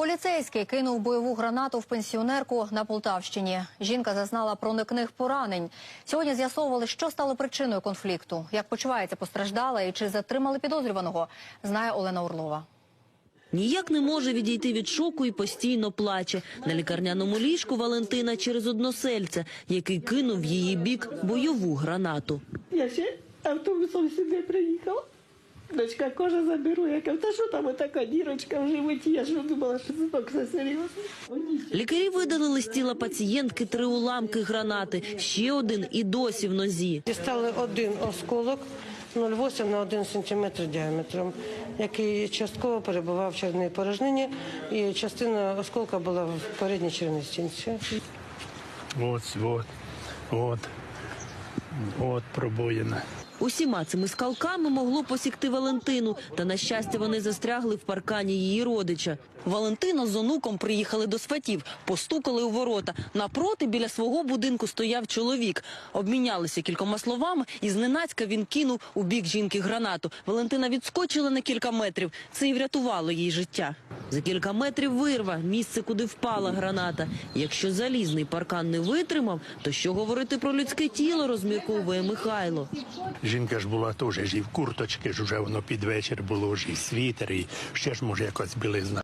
Поліцейський кинув бойову гранату в пенсіонерку на Полтавщині. Жінка зазнала проникних поранень. Сьогодні з'ясовували, що стало причиною конфлікту, як почувається постраждала і чи затримали підозрюваного, знає Олена Орлова. Ніяк не може відійти від шоку і постійно плаче. На лікарняному ліжку Валентина через односельця, який кинув в її бік бойову гранату. Я ще автобусом сюди приїхала. Дочка кожа заберу, я кажу, та що там така дірочка в животі? Я ж думала, що це так все серйозно. Лікарі видалили з тіла пацієнтки три уламки гранати, ще один і досі в нозі. Дістали один осколок 0,8 на 1 см діаметром, який частково перебував в червній порожнині, і частина осколка була в передній червній стінці. Вот, вот, вот, вот пробоїна. Усіма цими скалками могло посікти Валентину, та на щастя вони застрягли в паркані її родича. Валентина з онуком приїхали до сватів, постукали у ворота. Напроти біля свого будинку стояв чоловік. Обмінялися кількома словами, і зненацька він кинув у бік жінки гранату. Валентина відскочила на кілька метрів. Це і врятувало їй життя. За кілька метрів вирва, місце, куди впала граната. Якщо залізний паркан не витримав, то що говорити про людське тіло, розмірковує Михайло. Жінка ж була теж і в курточки, ж уже воно під вечір було ж і світер, і ще ж може якась білизна.